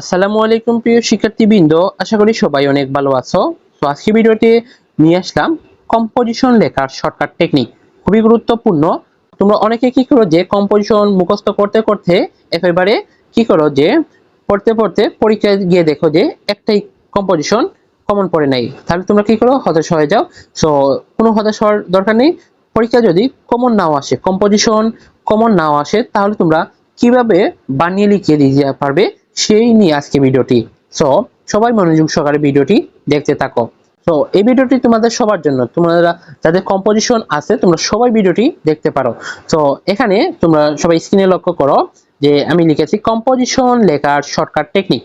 আসসালামু আলাইকুম প্রিয় শিক্ষার্থীবৃন্দ, আশা করি সবাই অনেক ভালো আছো। তো আজকে ভিডিওতে নিয়ে আসলাম কম্পোজিশন লেখার শর্টকাট টেকনিক খুবই গুরুত্বপূর্ণ। তোমরা অনেকে কি করো যে কম্পোজিশন মুখস্থ করতে করতে একেবারে কি করো যে পড়তে পড়তে পরীক্ষায় গিয়ে দেখো যে একটাই কম্পোজিশন কমন পড়ে নাই। তাহলে তোমরা কি করো? হতাশ হয়ে যাও। সো কোনো হতাশ হওয়ার দরকার নেই। পরীক্ষা যদি কমন নাও আসে কম্পোজিশন কমন নাও আসে, তাহলে তোমরা কীভাবে বানিয়ে লিখিয়ে দিতে পারবে? সেই নিয়ে আজকে ভিডিওটি। সো সবাই মনোযোগ সহকারে ভিডিওটি দেখতে থাকো। তো এই ভিডিওটি তোমাদের সবার জন্য। তোমরা যাদের কম্পোজিশন আছে, তোমরা সবাই ভিডিওটি দেখতে পারো। তো এখানে তোমরা সবাই স্ক্রিনে লক্ষ্য করো যে আমি লিখেছি কম্পোজিশন লেখার শর্টকাট টেকনিক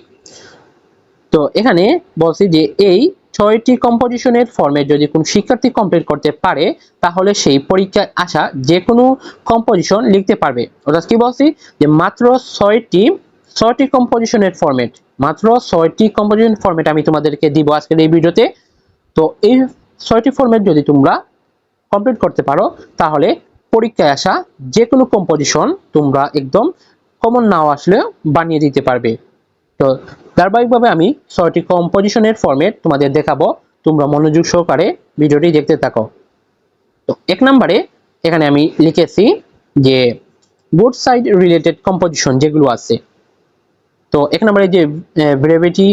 তো এখানে বলছি যে এই ছয়টি কম্পোজিশনের ফর্মেট যদি কোনো শিক্ষার্থী কমপ্লিট করতে পারে, তাহলে সেই পরীক্ষায় আসা যে কোনো কম্পোজিশন লিখতে পারবে। অর্থাৎ কি বলছি? যে মাত্র ছয়টি ছয়টি কম্পোজিশনের ফরম্যাট মাত্র ছয়টি কম্পোজিশন ফরম্যাট আমি তোমাদেরকে দিব আজকের এই ভিডিওতে। তো এই ছয়টি ফরম্যাট যদি তোমরা কমপ্লিট করতে পারো, তাহলে পরীক্ষায় আসা যে কোনো কম্পোজিশন তোমরা একদম কমন নাও আসলে বানিয়ে দিতে পারবে। তো ধারাবাহিকভাবে আমি ছয়টি কম্পোজিশনের ফরম্যাট তোমাদের দেখাবো। তোমরা মনোযোগ সহকারে ভিডিওটি দেখতে থাকো। তো এক নম্বরে এখানে আমি লিখেছি যে গুড সাইড রিলেটেড কম্পোজিশন যেগুলো আছে তো এক নম্বরে যে ব্রেভিটি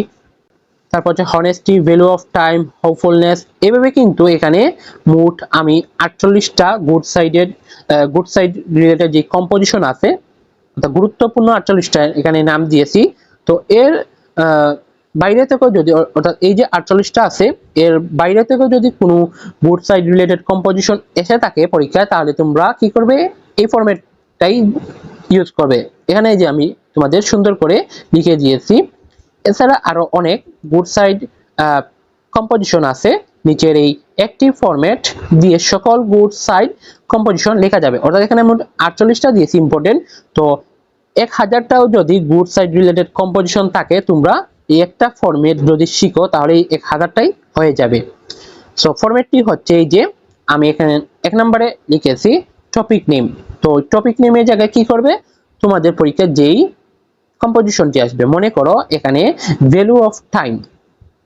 তারপর হচ্ছে honesty value of time hopefulness এভাবে কিন্তু এখানে মোট আমি আটচল্লিশটা good sided good side related যে কম্পোজিশন আছে, অর্থাৎ গুরুত্বপূর্ণ আটচল্লিশটা এখানে নাম দিয়েছি। তো এর বাইরে থেকেও যদি, অর্থাৎ এই যে আটচল্লিশটা আছে, এর বাইরে থেকেও যদি কোনো গুড সাইড রিলেটেড কম্পোজিশন এসে থাকে পরীক্ষায়, তাহলে তোমরা কি করবে? এই ফরম্যাটটাই ইউজ করবে। এখানে যে আমি তোমাদের সুন্দর করে লিখে দিয়েছি, এছাড়া আরও অনেক গুড সাইড কম্পোজিশন আছে। নিচের এই অ্যাক্টিভ ফরম্যাট দিয়ে সকল গুড সাইড কম্পোজিশন লেখা যাবে। অর্থাৎ এখানে মোট আটচল্লিশটা দিয়েছি ইম্পর্টেন্ট তো এক হাজারটাও যদি গুড সাইড রিলেটেড কম্পোজিশন থাকে, তোমরা এই একটা ফরম্যাট যদি শিখো, তাহলে এই এক হাজারটাই হয়ে যাবে। সো ফরম্যাটটি হচ্ছে এই যে, আমি এখানে এক নম্বরে লিখেছি টপিক নেম তো টপিক নেমের জায়গায় কি করবে? তোমাদের পরীক্ষায় যেই কম্পোজিশনটি আসবে, মনে করো এখানে ভ্যালু অফ টাইম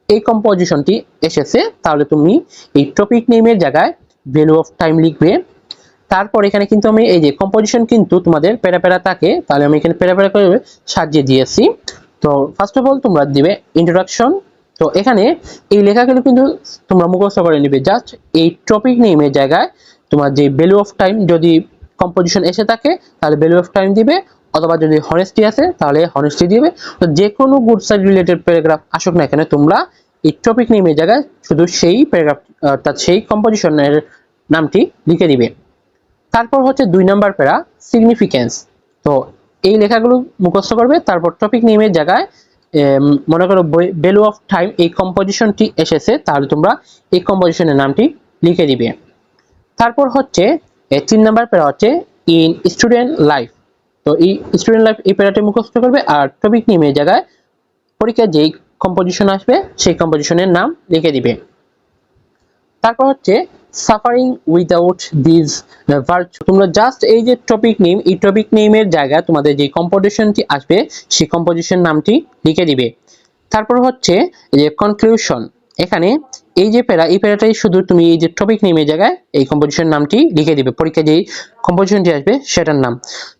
এই কম্পোজিশনটি এসেছে, তাহলে তুমি এই টপিক নেমের জায়গায় ভ্যালু অফ টাইম লিখবে। তারপর এখানে কিন্তু আমি এই যে কম্পোজিশন কিন্তু তোমাদের প্যারা প্যারা থাকে, তাহলে আমি এখানে প্যারা প্যারা করে সাজিয়ে দিয়েছি। তো ফার্স্ট অফ অল তোমরা দিবে ইন্ট্রোডাকশন তো এখানে এই লেখাগুলো কিন্তু তোমরা মুখস্থ করে নিবে। জাস্ট এই টপিক নেমের জায়গায় তোমার যে ভ্যালু অফ টাইম যদি কম্পোজিশন এসে থাকে, তাহলে ভ্যালু অফ টাইম দিবে, অথবা যদি হনেস্টি আছে তাহলে হনেস্টি দিবে। তো যে কোনো গুড সাইড রিলেটেড প্যারাগ্রাফ আসুক না এখানে তোমরা এই টপিক নেমের জায়গায় শুধু সেই প্যারাগ্রাফ অর্থাৎ সেই কম্পোজিশনের নামটি লিখে দিবে। তারপর হচ্ছে দুই নাম্বার প্যারা সিগনিফিকেন্স তো এই লেখাগুলো মুখস্থ করবে, তারপর টপিক নেমের জায়গায় মনে করো ভ্যালু অফ টাইম এই কম্পোজিশনটি এসেছে, তাহলে তোমরা এই কম্পোজিশনের নামটি লিখে দিবে। তারপর হচ্ছে এ, তিন নাম্বার প্যারা হচ্ছে ইন স্টুডেন্ট লাইফ তো এই স্টুডেন্ট লাইফ এই প্যারাটি মুখস্থ করবে আর টপিক নেমের জায়গায় পরীক্ষায় যেই কম্পোজিশন আসবে সেই কম্পোজিশনের নাম লিখে দিবে। তারপর হচ্ছে সাফারিং উইদাউট দিস ভার্চু তোমরা জাস্ট এই যে টপিক নেম এই টপিক নেমের জায়গায় তোমাদের যে কম্পোজিশনটি আসবে সেই কম্পোজিশন নামটি লিখে দিবে। তারপর হচ্ছে এই যে কনক্লুশন এখানে এই যে প্যারা, এই প্যারাটাই শুধু তুমি এই যে টপিক নেমের জায়গায় এই কম্পোজিশন নামটি লিখে দিবে। পরীক্ষা যেই কম্পোজিশনটি আসবে সেটার নাম।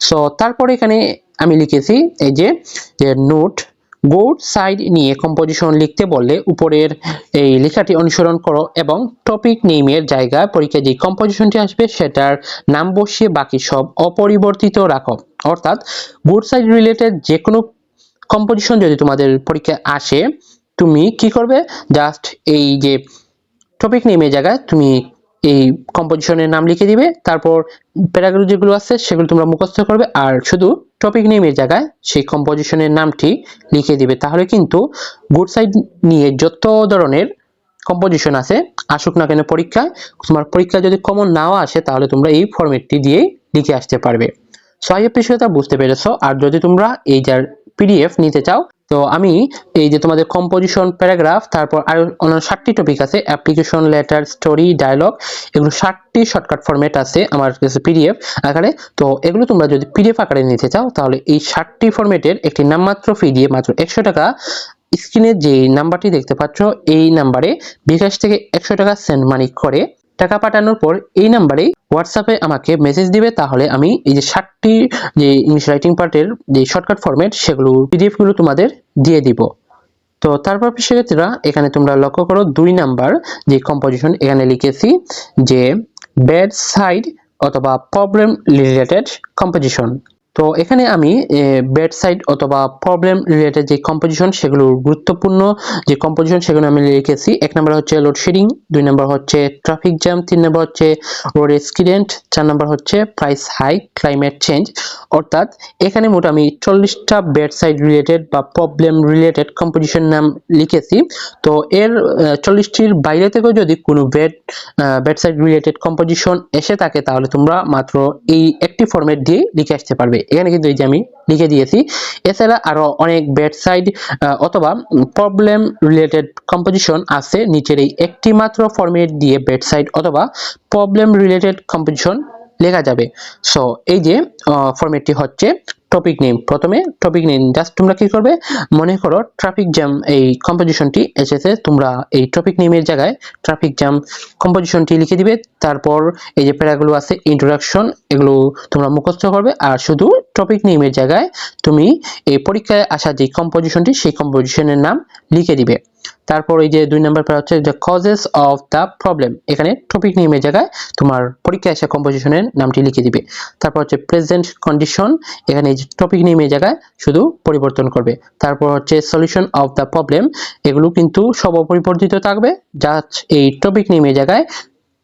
সো তারপরে এখানে আমি লিখেছি এই যে নোট বোর্ড সাইড নিয়ে কম্পোজিশন লিখতে বললে উপরের এই লেখাটি অনুসরণ করো এবং টপিক নেমের জায়গায় পরীক্ষায় যে কম্পোজিশনটি আসবে সেটার নাম বসিয়ে বাকি সব অপরিবর্তিত রাখো। অর্থাৎ গুড সাইড রিলেটেড যে কোনো কম্পোজিশন যদি তোমাদের পরীক্ষায় আসে তুমি কি করবে? জাস্ট এই যে টপিক নেমের জায়গায় তুমি এই কম্পোজিশনের নাম লিখে দিবে, তারপর প্যারাগ্রাফ যেগুলো আছে সেগুলো তোমরা মুখস্থ করবে, আর শুধু টপিক নেমের জায়গায় সেই কম্পোজিশনের নামটি লিখে দিবে। তাহলে কিন্তু গুড সাইড নিয়ে যত ধরনের কম্পোজিশন আছে, আসুক না কেন পরীক্ষায়, তোমার পরীক্ষা যদি কমন নাও আসে, তাহলে তোমরা এই ফরম্যাটটি দিয়েই লিখে আসতে পারবে। সো আই বিষয়টা বুঝতে পেরেছ। আর যদি তোমরা এই যার পিডিএফ নিতে চাও তো আমি এই যে তোমাদের কম্পোজিশন প্যারাগ্রাফ তারপর আর অন্যান্য ষাটটি টপিক আছে অ্যাপ্লিকেশন লেটার স্টোরি ডায়লগ এগুলো ষাটটি শর্টকাট ফরম্যাট আছে আমার কাছে পিডিএফ আকারে। তো এগুলো তোমরা যদি পিডিএফ আকারে নিতে চাও, তাহলে এই ষাটটি ফরম্যাটের একটি নামমাত্র ফি দিয়ে মাত্র একশো টাকা স্ক্রিনে যে নাম্বারটি দেখতে পাচ্ছ, এই নাম্বারে বিকাশ থেকে একশো টাকা সেন্ড মানি করে টাকা পাঠানোর পর এই নাম্বারে হোয়াটসঅ্যাপে আমাকে মেসেজ দিবে, তাহলে আমি এই যে ষাটটি যে ইংলিশ রাইটিং পার্টের যে শর্টকাট ফরম্যাট সেগুলো পিডিএফগুলো তোমাদের দিয়ে দিব। তো তারপর শিক্ষার্থীরা এখানে তোমরা লক্ষ্য করো দুই নাম্বার যে কম্পোজিশন এখানে লিখেছি, যে ব্যাড সাইড অথবা প্রবলেম রিলেটেড কম্পোজিশন তো এখানে আমি ব্যাড সাইড অথবা প্রবলেম রিলেটেড যে কম্পোজিশন সেগুলো গুরুত্বপূর্ণ যে কম্পোজিশন সেগুলো আমি লিখেছি, এক নম্বর হচ্ছে লোডশেডিং দুই নম্বর হচ্ছে ট্রাফিক জ্যাম তিন নম্বর হচ্ছে রোড এক্সিডেন্ট চার নম্বর হচ্ছে প্রাইস হাই ক্লাইমেট চেঞ্জ অর্থাৎ এখানে মোট আমি চল্লিশটা ব্যাড সাইড রিলেটেড বা প্রবলেম রিলেটেড কম্পোজিশন নাম লিখেছি। তো এর চল্লিশটির বাইরে থেকেও যদি কোনো bad bad side related composition এসে থাকে, তাহলে তোমরা মাত্র এই একটি ফরম্যাট দিয়ে লিখে আসতে পারবে। এখানে কিন্তু এই যে আমি লিখে দিয়েছি। এছাড়া আরও অনেক ব্যাড সাইড অথবা প্রবলেম রিলেটেড কম্পোজিশন আছে নিচের এই একটি মাত্র ফরম্যাট দিয়ে ব্যাড সাইড অথবা প্রবলেম রিলেটেড কম্পোজিশন লেখা যাবে। সো এই যে ফর্মেটটি হচ্ছে টপিক নেম প্রথমে টপিক নেম জাস্ট তোমরা কি করবে? মনে করো ট্রাফিক জ্যাম এই কম্পোজিশনটি এসেছে, তোমরা এই টপিক নেমের জায়গায় ট্রাফিক জ্যাম কম্পোজিশনটি লিখে দিবে। তারপর এই যে প্যারাগুলো আছে ইন্ট্রোডাকশন এগুলো তোমরা মুখস্থ করবে। আর শুধু টপিক নেমের জায়গায় তুমি এই পরীক্ষায় আসা যে কম্পোজিশনটি সেই কম্পোজিশনের নাম লিখে দিবে। তারপর এই যে দুই নম্বর প্যারা হচ্ছে the causes of the problem এখানে টপিক নেমের জায়গায় তোমার পরীক্ষায় আসা কম্পোজিশনের নামটি লিখে দিবে। তারপর হচ্ছে প্রেজেন্ট কন্ডিশন এখানে এই যে টপিক নেমের জায়গায় শুধু পরিবর্তন করবে। তারপর হচ্ছে সলিউশন অফ দ্য প্রবলেম এগুলো কিন্তু সব অপরিবর্তিত থাকবে। যা এই টপিক নেমের জায়গায়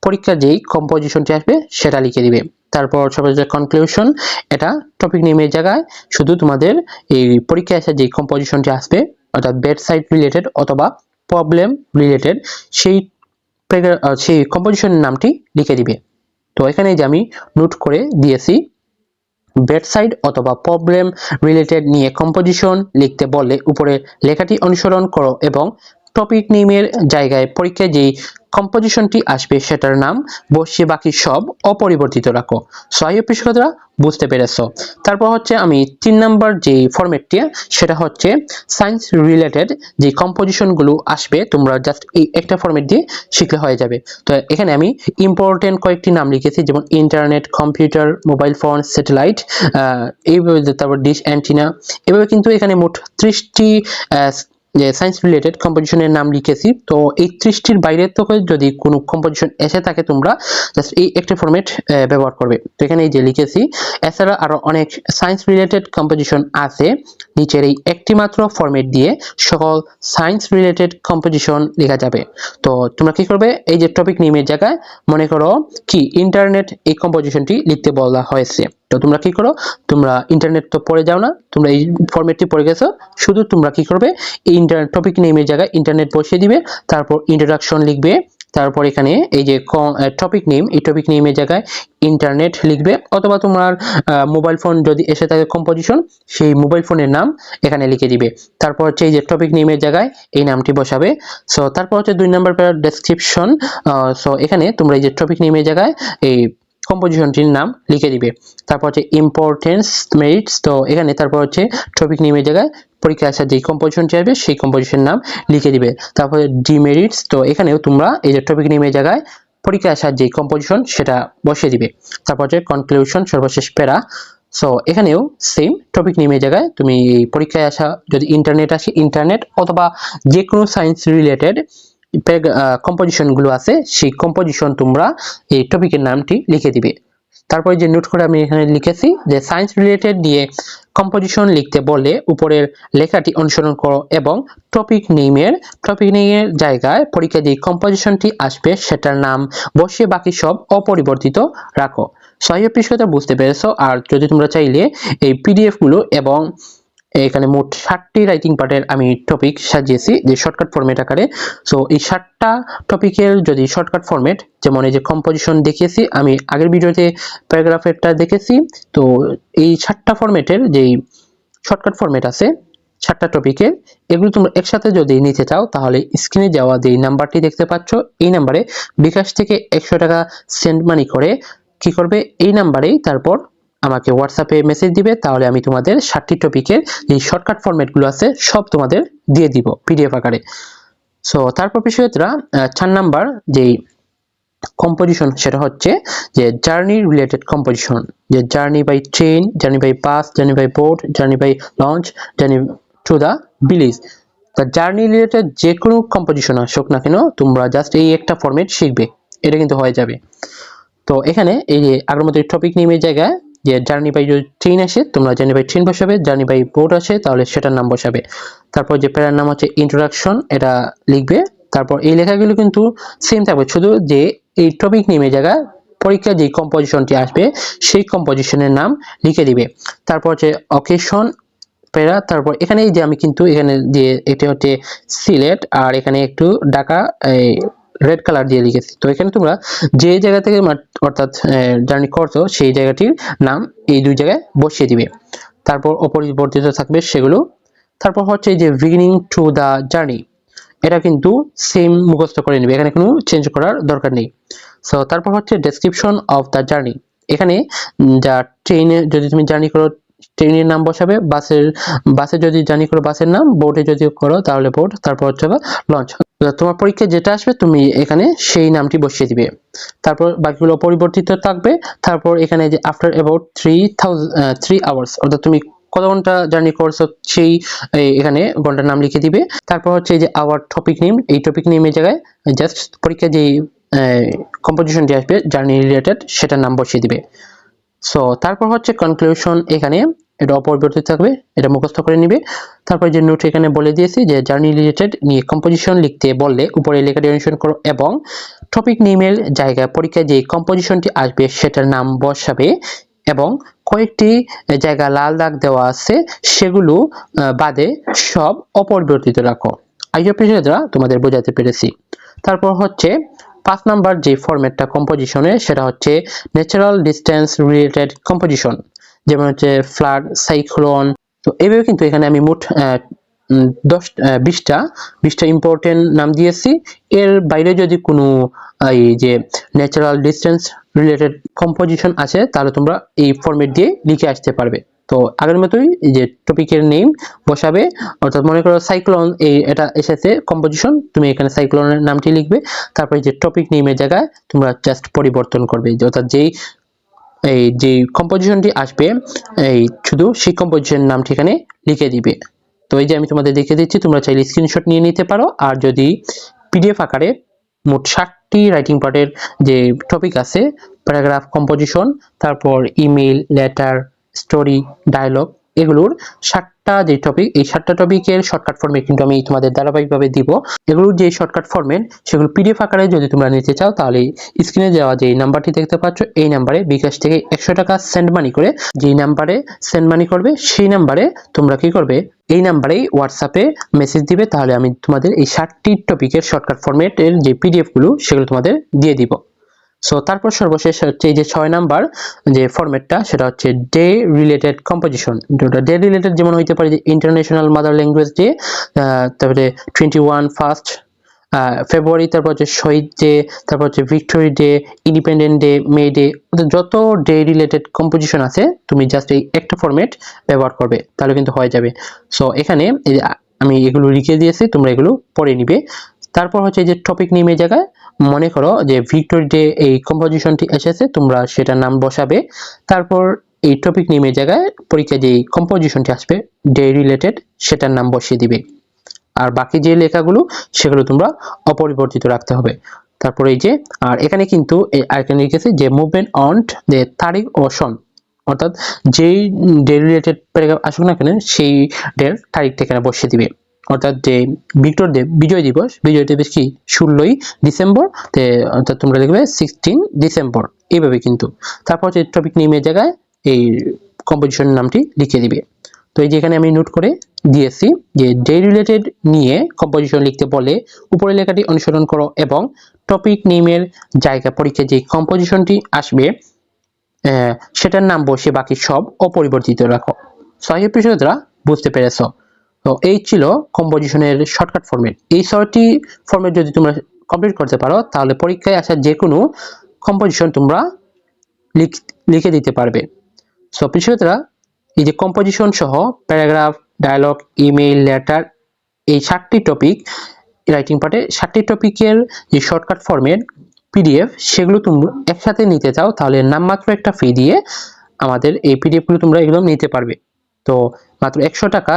পরীক্ষার যেই কম্পোজিশনটি আসবে, সেটা লিখে দিবে। তারপর সর্বশেষ কনক্লুশন এটা টপিক নেমের জায়গায় শুধু তোমাদের এই পরীক্ষায় আসা যে কম্পোজিশনটি আসবে, অর্থাৎ বেড সাইড রিলেটেড অথবা প্রবলেম রিলেটেড সেই সেই কম্পোজিশনের নামটি লিখে দিবে। তো এখানে যে আমি নোট করে দিয়েছি বেড সাইড অথবা প্রবলেম রিলেটেড নিয়ে কম্পোজিশন লিখতে বললে উপরে লেখাটি অনুসরণ করো এবং টপিক নেমের জায়গায় পরীক্ষায় যেই কম্পোজিশনটি আসবে, সেটার নাম বসিয়ে বাকি সব অপরিবর্তিত রাখো। সহায়ক শিক্ষকরা বুঝতে পেরেছ? তারপর হচ্ছে আমি তিন নাম্বার যে ফরম্যাটটি সেটা হচ্ছে সায়েন্স রিলেটেড যে কম্পোজিশনগুলো আসবে, তোমরা জাস্ট এই একটা ফরম্যাট দিয়ে শিখলে হয়ে যাবে। তো এখানে আমি ইম্পর্টেন্ট কয়েকটি নাম লিখেছি, যেমন internet computer mobile phone satellite এইভাবে তারপর ডিশ অ্যান্টিনা এভাবে কিন্তু এখানে মোট ত্রিশটি যে সায়েন্স রিলেটেড কম্পোজিশনের নাম লিখেছি। তো এই ত্রিশটির বাইরে থেকে যদি কোনো কম্পোজিশন এসে থাকে তোমরা জাস্ট এই একটা ফর্মেট ব্যবহার করবে। তো এখানে এই যে লিখেছি, এছাড়া আরও অনেক সায়েন্স রিলেটেড কম্পোজিশন আছে। নিচের এই একটি মাত্র ফরম্যাট দিয়ে সকল সায়েন্স রিলেটেড কম্পোজিশন লেখা যাবে। তো তোমরা কি করবে? এই যে টপিক নেমের জায়গায়, মনে করো কি ইন্টারনেট এই কম্পোজিশনটি লিখতে বলা হয়েছে। তো তোমরা কি করো? তোমরা ইন্টারনেট তো পড়ে যাও না, তোমরা এই ফরম্যাটটি পড়ে গেছো। শুধু তোমরা কি করবে? এই ইন্টারনেট টপিক নেমের জায়গায় ইন্টারনেট বসিয়ে দিবে, তারপর ইন্ট্রোডাকশন লিখবে। তারপর এখানে এই যে টপিক নেম এই টপিক নেমের জায়গায় ইন্টারনেট লিখবে অথবা তোমার মোবাইল ফোন যদি এসে থাকে কম্পোজিশন সেই মোবাইল ফোনের নাম এখানে লিখে দিবে। তারপর হচ্ছে এই যে টপিক নেমের জায়গায় এই নামটি বসাবে। সো তারপর হচ্ছে দুই নম্বর প্যারা ডেসক্রিপশন সো এখানে তোমরা এই যে টপিক নেমের জায়গায় এই কম্পোজিশনটির নাম লিখে দিবে। তারপর হচ্ছে ইম্পর্টেন্স মেরিটস তো এখানে তারপর হচ্ছে টপিক নেমের জায়গায় পরীক্ষায় আসা যে কম্পোজিশনটি আসবে, সেই কম্পোজিশন নাম লিখে দিবে। তারপরে ডিমেরিটস তো এখানেও তোমরা এই যে টপিক নেমের জায়গায় পরীক্ষায় আসার যে কম্পোজিশন সেটা বসিয়ে দিবে। তারপর হচ্ছে কনক্লুশন সর্বশেষ প্যারা। সো এখানেও সেম টপিক নেমের জায়গায় তুমি পরীক্ষায় আসা, যদি ইন্টারনেট আসে ইন্টারনেট অথবা যে কোনো সায়েন্স রিলেটেড কম্পোজিশনগুলো আছে, সেই কম্পোজিশন তোমরা এই টপিকের নামটি লিখে দিবে। তারপরে যে নোট করে আমি এখানে লিখেছি যে সায়েন্স রিলেটেড দিয়ে কম্পোজিশন লিখতে বললে উপরের লেখাটি অনুসরণ করো এবং টপিক নেমের টপিক নেমের জায়গায় পরীক্ষা যে কম্পোজিশনটি আসবে, সেটার নাম বসিয়ে বাকি সব অপরিবর্তিত রাখো। সহায়ক পৃষ্ঠতা বুঝতে পেরেছ, আর যদি তোমরা চাইলে এই পিডিএফগুলো এবং এখানে মোট ষাটটি রাইটিং পার্টের আমি টপিক সাজিয়েছি যে শর্টকাট ফর্মেট আকারে। সো এই ষাটটা টপিকের যদি শর্টকাট ফর্মেট যেমন এই যে কম্পোজিশন দেখিয়েছি, আমি আগের ভিডিওতে প্যারাগ্রাফেরটা দেখেছি। তো, এই ষাটটা ফরম্যাটের যেই শর্টকাট ফরম্যাট আছে সাতটা টপিকের এগুলো তোমরা একসাথে যদি নিতে চাও, তাহলে স্ক্রিনে যাওয়া যে নাম্বারটি দেখতে পাচ্ছ, এই নাম্বারে বিকাশ থেকে একশো টাকা সেন্ড মানি করে কি করবে, এই নাম্বারেই তারপর আমাকে হোয়াটসঅ্যাপে মেসেজ দিবে, তাহলে আমি তোমাদের ষাটটি টপিকের যে শর্টকাট ফরম্যাটগুলো আছে, সব তোমাদের দিয়ে দিব পিডিএফ আকারে। সো তারপর বিষয়তরা চার নাম্বার যেই কম্পোজিশন সেটা হচ্ছে যে জার্নি রিলেটেড কম্পোজিশন যে journey by train journey by bus journey by boat journey by launch journey to the village তা জার্নি রিলেটেড যে কোনো কম্পোজিশন আসুক না কেন, তোমরা জাস্ট এই একটা ফরম্যাট শিখবে, এটা কিন্তু হয়ে যাবে। তো এখানে এই যে আগের মতো টপিক নেমের জায়গায় যে জার্নি বাই যদি ট্রেন আসে, তোমরা জার্নি বাই ট্রেন বসাবে জার্নি বাই বোট আসে, তাহলে সেটার নাম বসাবে। তারপর যে প্যারার নাম হচ্ছে ইন্ট্রোডাকশন এটা লিখবে। তারপর এই লেখাগুলো কিন্তু সেম থাকবে, শুধু যে এই টপিক নেমে জায়গা পরীক্ষা যে কম্পোজিশনটি আসবে, সেই কম্পোজিশনের নাম লিখে দিবে। তারপর হচ্ছে অকেশন প্যারা, তারপর এখানে যে আমি কিন্তু এখানে যে এটা হচ্ছে সিলেট, আর এখানে একটু এই রেড কালার দিয়ে লিখেছি। তো এখানে তোমরা যে জায়গা থেকে অর্থাৎ জার্নি করছ, সেই জায়গাটির নাম এই দুই জায়গায় বসিয়ে দিবে। তারপর অপরিবর্তিত থাকবে সেগুলো। তারপর হচ্ছে যে বিগিনিং টু দ্য জার্নি এটা কিন্তু সেম মুখস্থ করে নেবে। এখানে কোনো চেঞ্জ করার দরকার নেই। সো তারপর হচ্ছে ডেসক্রিপশন অফ দ্য জার্নি এখানে যা ট্রেনে যদি তুমি জার্নি করো ট্রেনের নাম বসাবে বাসের বাসে যদি জার্নি করো বাসের নাম বোটে যদি করো, তাহলে বোট তারপর হচ্ছে লঞ্চ তোমার পরীক্ষায় যেটা আসবে, তুমি এখানে সেই নামটি বসিয়ে দিবে। তারপর বাকিগুলো পরিবর্তিত থাকবে। তারপর এখানে যে after about three thousand three hours অর্থাৎ তুমি কত ঘণ্টা জার্নি করছ, সেই এখানে ঘণ্টার নাম লিখে দিবে। তারপর হচ্ছে যে আওয়ার টপিক নেম এই টপিক নেমের জায়গায় জাস্ট পরীক্ষায় যেই কম্পোজিশনটি আসবে জার্নি রিলেটেড সেটার নাম বসিয়ে দিবে। সো তারপর হচ্ছে কনক্লুশন এখানে। এটা অপরিবর্তিত থাকবে, এটা মুখস্থ করে নিবে। তারপর যে নোট এখানে বলে দিয়েছি যে জার্নি রিলেটেড নিয়ে কম্পোজিশন লিখতে বললে উপরে লেখাটি অনুসরণ করো এবং টপিক নেমের জায়গায় পরীক্ষায় যে কম্পোজিশনটি আসবে সেটার নাম বসাবে এবং কয়েকটি জায়গা লাল দাগ দেওয়া আছে সেগুলো বাদে সব অপরিবর্তিত রাখো। আইও দ্বারা তোমাদের বোঝাতে পেরেছি। তারপর হচ্ছে পাঁচ নাম্বার যে ফরম্যাটটা কম্পোজিশনে সেটা হচ্ছে ন্যাচারাল ডিস্টেন্স রিলেটেড কম্পোজিশন যেমন হচ্ছে ফ্লাড, সাইক্লোন, তো এইভাবে কিন্তু এখানে আমি মোট দশ বিশটা বিশটা ইম্পর্টেন্ট নাম দিয়েছি। এর বাইরে যদি কোনো এই যে ন্যাচারাল ডিস্টেন্স রিলেটেড কম্পোজিশন আছে, তাহলে তোমরা এই ফরম্যাট দিয়ে লিখে আসতে পারবে। তো আগের মতোই যে টপিকের নেম বসাবে, অর্থাৎ মনে করো সাইক্লোন, এই এটা এসেছে কম্পোজিশন তুমি এখানে সাইক্লোনের নামটি লিখবে, তারপরে যে টপিক নেমের জায়গায় তোমরা জাস্ট পরিবর্তন করবে। অর্থাৎ যেই এই যে কম্পোজিশনটি আসবে, এই শুধু সেই কম্পোজিশন নামটি এখানে লিখে দিবে। তো এই যে আমি তোমাদের দেখে দিচ্ছি, তোমরা চাইলে স্ক্রিনশট নিয়ে নিতে পারো। আর যদি পিডিএফ আকারে মোট ষাটটি রাইটিং পার্টের যে টপিক আছে প্যারাগ্রাফ কম্পোজিশন তারপর ইমেল লেটার স্টোরি ডায়লগ এগুলোর ষাটটা যে টপিক এই ষাটটা টপিকের শর্টকাট ফর্মেট কিন্তু আমি তোমাদের ধারাবাহিকভাবে দিব। এগুলোর যে শর্টকাট ফর্মেট সেগুলো পিডিএফ আকারে যদি তোমরা নিতে চাও, তাহলে স্ক্রিনে যাওয়া যে নাম্বারটি দেখতে পাচ্ছ, এই নাম্বারে বিকাশ থেকে একশো টাকা সেন্ড মানি করে যেই নাম্বারে সেন্ড মানি করবে, সেই নাম্বারে তোমরা কি করবে? এই নাম্বারেই হোয়াটসঅ্যাপে মেসেজ দিবে, তাহলে আমি তোমাদের এই ষাটটি টপিকের শর্টকাট ফরম্যাটের যে পিডিএফগুলো সেগুলো তোমাদের দিয়ে দিব। সো তারপর সর্বশেষ হচ্ছে এই যে ছয় নাম্বার যে ফরম্যাটটা সেটা হচ্ছে day related composition day related যেমন হইতে পারে যে ইন্টারন্যাশনাল মাদার ল্যাঙ্গুয়েজ ডে তারপরে টোয়েন্টি ওয়ান ফার্স্ট ফেব্রুয়ারি তারপর হচ্ছে শহীদ ডে তারপর হচ্ছে victory day independent day May day যত ডে রিলেটেড কম্পোজিশন আছে, তুমি জাস্ট এই একটা ফরম্যাট ব্যবহার করবে, তাহলে কিন্তু হয়ে যাবে। সো এখানে আমি এগুলো লিখে দিয়েছি, তোমরা এগুলো পড়ে নিবে। তারপর হচ্ছে এই যে টপিক নেমে জায়গায় মনে করো যে ভিক্টোরি ডে এই কম্পোজিশনটি এসেছে, তোমরা সেটার নাম বসাবে। তারপর এই টপিক নেমে জায়গায় পরীক্ষায় যে কম্পোজিশনটি আসবে ডে রিলেটেড সেটার নাম বসিয়ে দিবে। আর বাকি যে লেখাগুলো, সেগুলো তোমরা অপরিবর্তিত রাখতে হবে। তারপর এই যে, আর এখানে কিন্তু আরেকখানে লিখেছে যে মুভমেন্ট অন যে তারিখ ও সন, অর্থাৎ যেই ডে রিলেটেড প্যারাগ্রাফ আসুক না কেন, সেই ডের তারিখটা এখানে বসিয়ে দিবে। অর্থাৎ যে ভিক্টর দেব, বিজয় দিবস বিজয় দিবস কি, ষোলোই ডিসেম্বর অর্থাৎ তোমরা লিখবে সিক্সটিন ডিসেম্বর, এইভাবে কিন্তু। তারপর হচ্ছে টপিক নেমের জায়গায় এই কম্পোজিশন নামটি লিখে দিবে। তো এই যে এখানে আমি নোট করে দিয়েছি যে ডে রিলেটেড নিয়ে কম্পোজিশন লিখতে বলে উপরের লেখাটি অনুসরণ করো এবং টপিক নেমের জায়গা পরীক্ষায় যে কম্পোজিশনটি আসবে সেটার নাম বসে বাকি সব অপরিবর্তিত রাখো। সহি বুঝতে পেরেছ? তো এই ছিল কম্পোজিশনের শর্টকাট ফর্মেট এই ছয়টি ফর্মেট যদি তোমরা কমপ্লিট করতে পারো, তাহলে পরীক্ষায় আসা যে কোনো কম্পোজিশন তোমরা লিখ- দিতে পারবে। সো পিছুতরা এই যে কম্পোজিশন সহ প্যারাগ্রাফ ডায়ালগ ইমেইল লেটার এই সাতটি টপিক রাইটিং পার্টে সাতটি টপিকের যে শর্টকাট ফরম্যাট পিডিএফ সেগুলো তোমরা একসাথে নিতে চাও, তাহলে নামমাত্র একটা ফি দিয়ে আমাদের এই পিডিএফগুলো তোমরা একদম নিতে পারবে। তো মাত্র একশো টাকা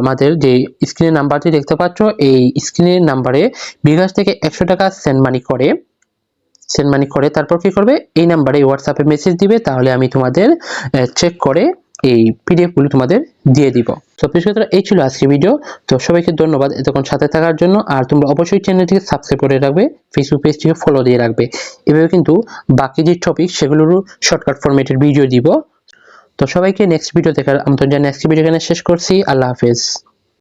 আমাদের যে স্ক্রিনের নাম্বারটি দেখতে পাচ্ছ, এই স্ক্রিনের নাম্বারে বিকাশ থেকে একশো টাকা সেন্ড মানি করে। সেন্ড মানি করে, তারপর কি করবে? এই নাম্বারে হোয়াটসঅ্যাপে মেসেজ দিবে, তাহলে আমি তোমাদের চেক করে এই পিডিএফগুলো তোমাদের দিয়ে দিব। তো প্রিয় এই ছিল আজকের ভিডিও তো সবাইকে ধন্যবাদ এতক্ষণ সাথে থাকার জন্য। আর তোমরা অবশ্যই চ্যানেলটিকে সাবস্ক্রাইব করে রাখবে ফেসবুক পেজটিকে ফলো দিয়ে রাখবে। এভাবে কিন্তু বাকি যে টপিক সেগুলোরও শর্টকাট ফরম্যাটের ভিডিও দিব। তো সবাইকে নেক্সট ভিডিও দেখার আমন্ত্রণ জানিয়ে নেক্সট ভিডিও এখানে শেষ করছি। আল্লাহ হাফেজ।